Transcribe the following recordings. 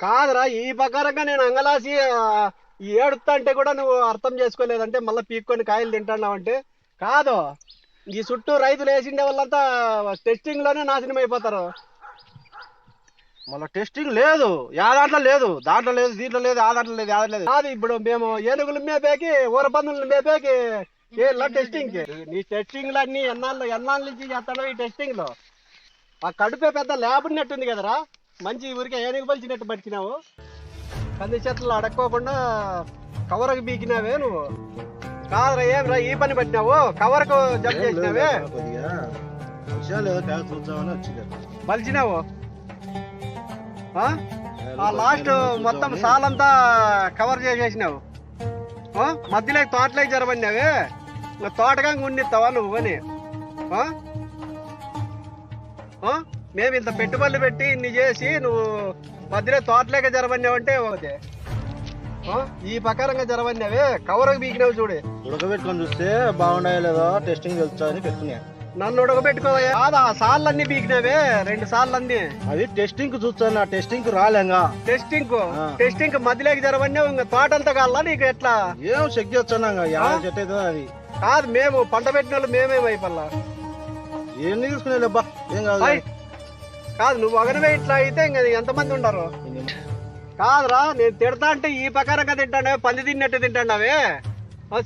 కాదురా ఈ ప్రకారంగా నేను అంగలాసి ఈ ఏడుస్తా అంటే కూడా నువ్వు అర్థం చేసుకోలేదంటే మళ్ళీ పీక్కొని కాయలు తింటున్నావు అంటే కాదు ఈ చుట్టూ రైతులు వేసిండే వాళ్ళంతా టెస్టింగ్లోనే నాశనం అయిపోతారు. మళ్ళీ టెస్టింగ్ లేదు యా దాంట్లో లేదు దాంట్లో లేదు దీంట్లో లేదు ఆ దాంట్లో లేదు ఆ దాంట్లో లేదు. కాదు ఇప్పుడు మేము ఏనుగులు మేపేకి ఊర పందులు మేపేకి టెస్టింగ్. నీ టెస్టింగ్లో అన్ని ఎన్నాళ్ళు ఎన్నాళ్ళ నుంచి చేస్తాడో ఈ టెస్టింగ్లో ఆ కడుపే పెద్ద ల్యాబ్ ఉన్నట్టుంది కదరా. మంచి ఊరికే ఏనుగు పలిచినట్టు పడిచినావు కంది చెట్లు అడక్కోకుండా కవర్కి బీకినావే నువ్వు. కాదురా ఏం రా ఈ పని పట్టినావు? కవర్కు జంప్ చేసినావే? మలిచినావు ఆ? లాస్ట్ మొత్తం సాలంతా కవర్ చేసేసినావు? మధ్యలో తోటలోకి జరబడినావే? తోటగా ఉండిస్తావా నువ్వు? ఆ? మేము ఇంత పెట్టుబడులు పెట్టి ఇన్ని చేసి నువ్వు మధ్యలో తోటలేక జరబడినావంటే ఓకే. ఆ? ఈ ప్రకారంగా జరబడినావే. కవర్కి బీకినావు చూడు. ఉడకబెట్టుకొని చూస్తే బాగుండాయో లేదో టెస్టింగ్ తెలుసా అని పెట్టుకున్నా. నన్ను ఉడకబెట్టుకోవా కాదా? సార్లన్నీ బీకినావే రెండు సార్లన్నీ. అది టెస్టింగ్ చూస్తాను టెస్టింగ్కు రాలేంగా. టెస్టింగ్. టెస్టింగ్ మధ్యలోకి జరవన్నావు ఇంకా తోటంతా కావాలా నీకు ఎట్లా? ఏం చెక్ ఆ? చెట్టు అవుతుందో అది? కాదు మేము పంట పెట్టిన వాళ్ళు మేమేం అయిపోల్లా ఏం తీసుకునే ఏం కాదు. కాదు నువ్వు ఒకరివే ఇట్లా అయితే ఇంకా ఎంతమంది ఉండరు. కాదురా నేను తిడతా అంటే ఈ ప్రకారంగా తింటాడే పంది తిన్నట్టు తింటాడావే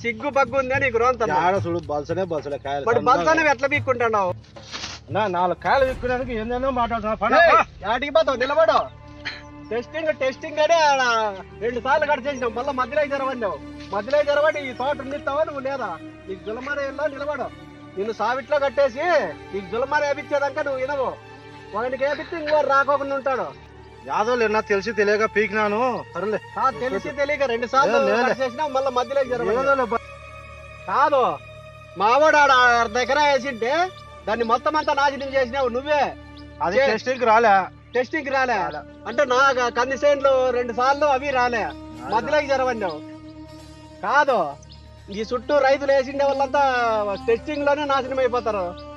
సిగ్గు బగ్గు ఉందే నీకు రోంత. ఆడ చూడు బల్సనే బల్సలే కాయలు. మరి బల్సానే ఎట్లా పీక్కుంటున్నావు? నా నాలుగు కాయలు విక్కునేందుకు ఏందేనో మాట్లాడుతున్నా పడ ఏయ్, యాటికి పోతావు నిలబడు. టెస్టింగ్ టెస్టింగ్ అనే రెండు సార్లు కట్ చేసినావు మళ్ళీ మధ్యలో జరవన్నావు మధ్యలో జరవడి ఈ తోట ఉండిస్తావా నువ్వు లేదా? నీకు జులమార నిలబడు. నిన్ను సావిట్లో కట్టేసి నీకు జులమార వేపించేదాకా నువ్వు వినవు. వాడికి వేపిస్తే ఇంకో రాకోకుండా ఉంటాడు. యాదవ్ నా తెలిసి తెలియక పీకినాను. సరేలే. ఆ, తెలిసి తెలియక రెండు సార్లు లే, చేసినావు మళ్ళీ మధ్యలో జరవడి ఏదో లేబ్బా. కాదు మావాడు ఆడ అర్ధ ఎకరా వేసింటే దాన్ని మొత్తం అంతా నాశనం చేసినావు నువ్వే. అది చే- టెస్టింగ్ రాలే. టెస్టింగ్ రాలే. అంటే నా కంది చేనులు రెండు సార్లు అవి రాలే. మధ్యలోకి జరవన్నావు కాదు ఈ చుట్టూ రైతులు వేసిండే వాళ్ళంతా టెస్టింగ్లోనే నాశనం అయిపోతారు.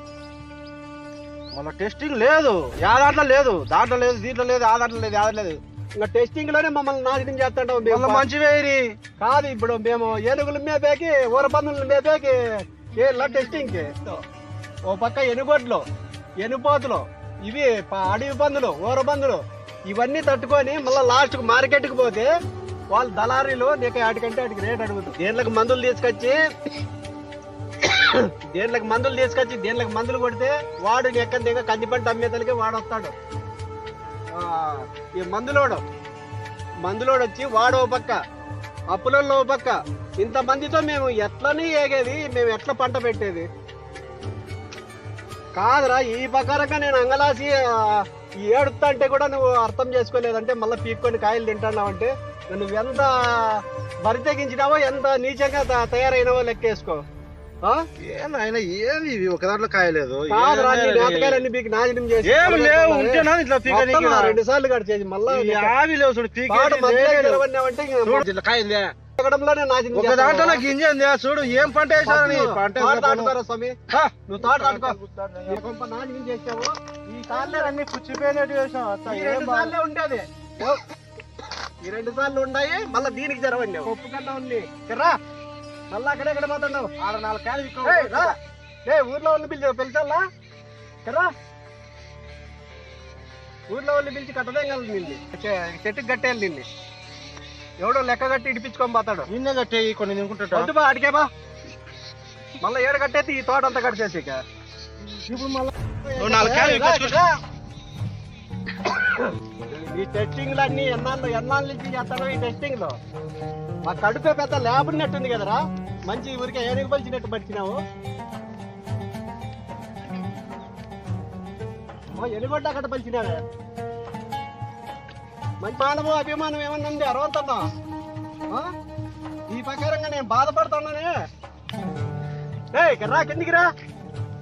మళ్ళీ టెస్టింగ్ లేదు. యా దాంట్లో లేదు. దాంట్లో లేదు దీంట్లో లేదు ఆ దాంట్లో లేదు ఆ లేదు. ఇంకా టెస్టింగ్లోనే మమ్మల్ని నాశనం మేము. మంచి వేయరి కాదు ఇప్పుడు మేము ఏనుగులు మేపేకి ఊర పందులు మేపేకి ఏళ్ళ టెస్టింగ్ ఓ పక్క ఎనుగొడ్లు ఎనుపోతులు ఇవి అడవి పందులు ఊర పందులు ఇవన్నీ తట్టుకొని మళ్ళీ లాస్ట్కు మార్కెట్కు పోతే వాళ్ళు దళారీలు నీకు ఆటికంటే ఆటికి రేట్ అడుగుతారు. దేంట్లకు మందులు తీసుకొచ్చి దేంట్లకు మందులు తీసుకొచ్చి దేంట్లకు మందులు కొడితే వాడు ఎక్కడ దిగ కంది పంట అమ్మేతలకి వాడు వస్తాడు. ఈ మందులోడు మందులోడు వచ్చి వాడు ఓ పక్క అప్పులలో ఓ పక్క ఇంతమందితో మేము ఎట్లనే ఏగేది మేము ఎట్లా పంట పెట్టేది? కాదురా ఈ ప్రకారంగా నేను అంగలాసి ఏడుతా ఈ అంటే కూడా నువ్వు అర్థం చేసుకోలేదంటే మళ్ళీ పీక్కొని కాయలు తింటున్నావు అంటే నువ్వు ఎంత బరి తెగించినావో ఎంత నీచంగా త- లెక్కేసుకో. ఏమి ఇవి? ఒక దాంట్లో కాయలేదు. రెండు సార్లు కట్ చేసి మళ్ళా కాయిందే. దాంట్లో నాకు గింజ ఉంది. చూడు ఏం పంట వేసారని పంట స్వామి? నువ్వు తోట చేసావు ఈ కాళ్ళే అన్ని పుచ్చిపోయినట్టు వేసాం అత్త, ఈ ఏం రెండు బాగా- సార్లే ఉండేది. ఈ రెండు సార్లు ఉన్నాయి మళ్ళీ దీనికి జరవండి ఉప్పు కన్నా ఉంది. రా మళ్ళీ అక్కడే ఎక్కడ పోతున్నావు ఆడ నాలుగు కాయలు ఏ ఊర్లో వాళ్ళు పిలిచి పిలిచాలా? రా? ఊర్లో వాళ్ళు పిలిచి కట్టదేం కదా నిన్ను. చె- చెట్టుకి కట్టేయాలి నిన్ను. ఎవడో లెక్క కట్టి ఇడిపించుకొని పోతాడు. నిన్నే కట్టేయి కొన్ని తినుకుంటా వద్దు బా అడిగే బా. మళ్ళీ ఏడు కట్టేసి ఈ తోట అంతా కట్టేసి ఇక. ఇప్పుడు మళ్ళా నాలుగు కాయలు. ఈ టెస్టింగ్ అన్ని ఎన్నాళ్ళు ఎన్నాళ్ళ నుంచి చేస్తారో ఈ టెస్టింగ్లో మా కడుపే పెద్ద ల్యాబ్ ఉన్నట్టుంది కదరా. మంచి ఊరికే ఏనుగు పలిచినట్టు పడిచినావు ఎలుగొడ్డ అక్కడ పలిచినావే. మంచి మానవు అభిమానం ఏమన్నా ఉంది? అరవంతన్నా ఈ ప్రకారంగా నేను బాధపడుతున్నానే. ఏ రా కిందికి రా.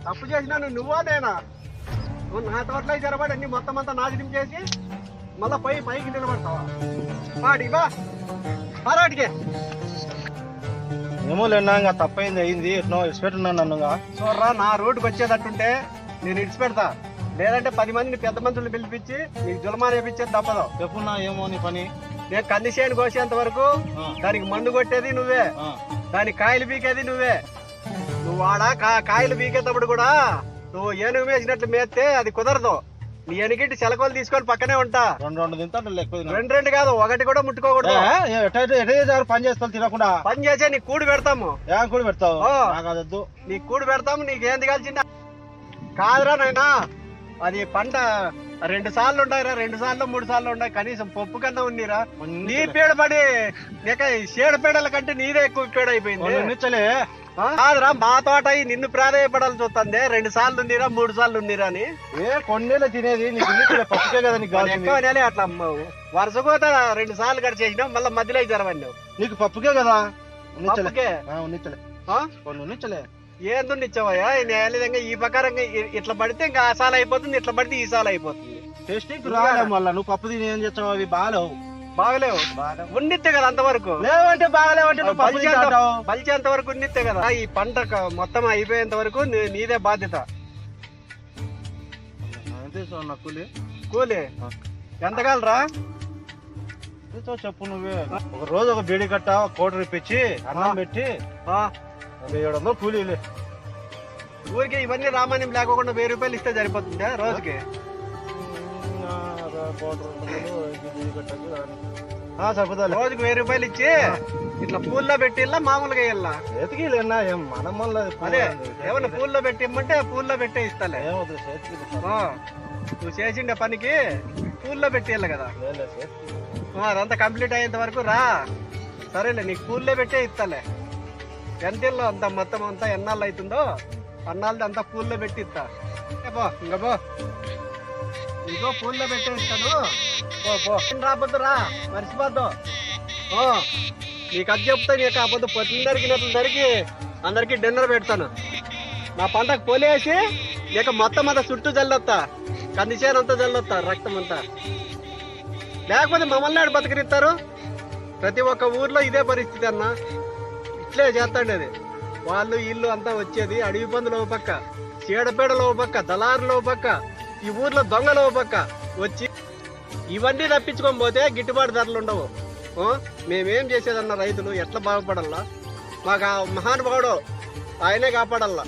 తప్పు చేసినాను నువ్వా నేనా? నువ్వు నా తోటలో జరబడి అన్ని మొత్తం అంతా నాశనం చేసి మళ్ళా పై పైకి నిలబడతావా? పాడి బా. ఏమో లేనా ఇంకా తప్పైంది అయింది. ఎట్నో ఇచ్చిపెట్టున్నాను నన్ను. చూడరా నా రోడ్డుకి వచ్చేటట్టుంటే నేను ఇడిచిపెడతా లేదంటే పది మందిని పెద్ద మనుషులు పిలిపించి నీకు జులమాన్ వేపించేది తప్పదు. చెప్పున్నా ఏమో నీ పని? నేను కంది చేను కోసేంత వరకు దానికి మందు కొట్టేది నువ్వే. దానికి కాయలు పీకేది నువ్వే. నువ్వు ఆడ కాయలు పీకేటప్పుడు కూడా నువ్వు ఏనుగు వేసినట్లు మేస్తే అది కుదరదు. నీ ఎనికిటి చెలకోలు తీసుకొని పక్కనే ఉంటా. రెండు రెండు ఎక్కువ తినను. రెండు రెండు కాదు ఒకటి కూడా ముట్టుకోకూడదు. పని చేస్తావు తినకుండా? పని చేసే నీ కూడు పెడతాము. ఏం కూడా పెడతావు? ఆ. నాకు కూడు పెడతాము నీకు ఏంది కాల్చిందా కాదురా నాయనా అది పంట రెండు సార్లు ఉంటాయిరా రెండు సార్లు మూడు సార్లు ఉంటాయి కనీసం పప్పు కన్నా ఉన్నీరా. నీ పీడ పడి నీక షేడ పీడల కంటే నీదే ఎక్కువ పీడ అయిపోయింది? కాదురా మా తోట నిన్ను ప్రాధాయపడాల్సి వస్తుంది రెండు సార్లు ఉన్నీరా మూడు సార్లు ఉన్నీరా అని. ఏ కొన్నేళ్ళు తినేది పప్పుకే కదా ఎక్కువ నెలే అట్లా అమ్మావు వరుసకోత రెండు సార్లు కట్ చేసినావు మళ్ళీ మధ్యలో జరవని నీకు పప్పుకే కదా? నిచ్చలే పప్పుకే? ఏందుండి ఇచ్చావయ్యా ఈ విధంగా ఈ ప్రకారంగా ఇట్లా పడితే ఇంకా ఆ సాల అయిపోతుంది ఇట్లా పడితే ఈ సాల అయిపోతుంది. టేస్టింగ్ రాలే మళ్ళా నువ్వు పప్పు తిని ఏం చేస్తావు? అవి బాగాలేవు. బాగలేవు? ఉండితే కదా అంతవరకు. లేవంటే బాగాలేవంటే బలిచేంత బలిచేంత వరకు ఉండితే కదా. ఈ పంట మొత్తం అయిపోయేంత వరకు నీదే బాధ్యత. కూలి. కూలి? ఎంతకాలరా ఎంతో చెప్పు నువ్వే. ఒక రోజు ఒక బీడి కట్ట కోట ఇప్పించి అన్నం పెట్టి ఏడు వందలు కూలీలే ఊరికి ఇవన్నీ రామాన్యం లేకుండా వెయ్యి రూపాయలు ఇస్తే సరిపోతుందా రోజుకి? సరిపోతాలే. రోజుకి వెయ్యి రూపాయలు ఇచ్చి ఇట్లా పూల్లో పెట్టి మామూలుగా చేతికి లేనా ఏం మనం అదే ఏమన్నా పూల్లో పెట్టి ఇమ్మంటే పూల్లో పెట్టే ఇస్తాలే. నువ్వు చేసిండే పనికి పూల్లో పెట్టి ఇల్ల కదా. అదంతా కంప్లీట్ అయ్యేంత వరకు రా. సరేలే నీకు పూల్లే పెట్టే ఇస్తాలే. ఎంత అంత మొత్తం అంతా ఎన్నాళ్ళు అవుతుందో అన్నాళ్ళది అంతా పూల్లో పెట్టి ఇస్తా పో ఇంకా పో. ఇంకో పూల్లో పెట్టేస్తాను. పో పో. ఏం మర్చిపోద్దు. ఓ నీకు అది చెప్తా నీకు కాకపోతే పొద్దున్న నరికినట్లు నరికి అందరికి డిన్నర్ పెడతాను. నా పంటకు పోలేసి ఇక మొత్తం అంతా చుట్టూ జల్లొత్తా. కందిచేనంతా చేను జల్లొత్తా రక్తం అంతా. లేకపోతే మమ్మల్ని ఆడు బతికిరిస్తారు? ప్రతి ఒక్క ఊర్లో ఇదే పరిస్థితి అన్నా. అట్లే చేస్తాండేది వాళ్ళు ఇల్లు అంతా వచ్చేది అడవి పందులు ఓ పక్క చీడపీడలు ఓ పక్క దళారులు పక్క ఈ ఊర్లో దొంగలు ఓ పక్క వచ్చి ఇవన్నీ తప్పించుకొని పోతే గిట్టుబాటు ధరలు ఉండవు. మేమేం చేసేదన్న రైతులు ఎట్లా బాగుపడాలా? మాకు ఆ మహానుభావుడు ఆయనే కాపాడాలా?